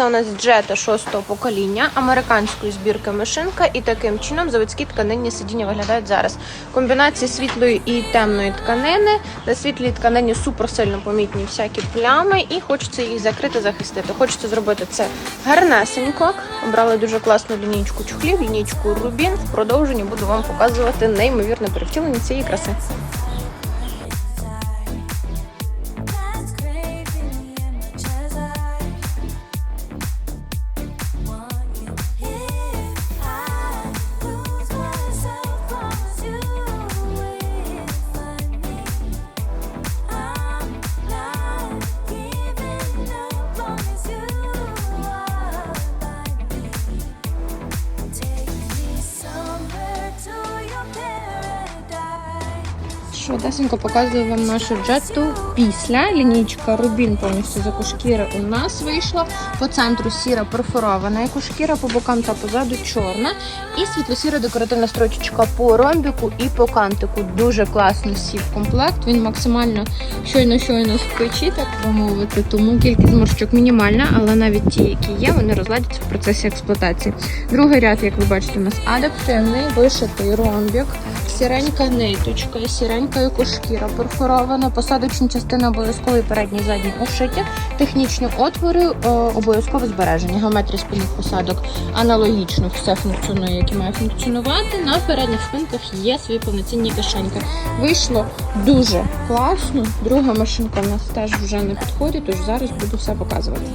Це у нас джета шостого покоління, американської збірки машинка, і таким чином заводські тканинні сидіння виглядають зараз. Комбінації світлої і темної тканини. На світлій тканині суперсильно помітні всякі плями, і хочеться їх закрити, захистити. Хочеться зробити це гарнесенько. Обрали дуже класну лінійку чухлів, лінійку Рубін. В продовженні буду вам показувати неймовірне перевтілення цієї краси. Швидесенько показую вам нашу джету після. Лінійка Рубін повністю з екошкіри у нас вийшла. По центру сіра перфорована екошкіра, по бокам та позаду чорна. І світло-сіра декоративна строчечка по ромбіку і по кантику. Дуже класно сів комплект. Він максимально щойно-щойно з печі, так би мовити. Тому кількість зморщок мінімальна, але навіть ті, які є, вони розладяться в процесі експлуатації. Другий ряд, як ви бачите, у нас адаптивний, вишитий ромбік. Сіренька ниточка, сіренька екошкіра перфорована, посадочні частини обов'язково і передні задні ушиті, технічні отвори е, обов'язково збережені. Геометрія спільних посадок аналогічно все функціонує, як і має функціонувати. На передніх спинках є свої повноцінні кишеньки. Вийшло дуже класно. Друга машинка в нас теж вже на підході, тож зараз буду все показувати.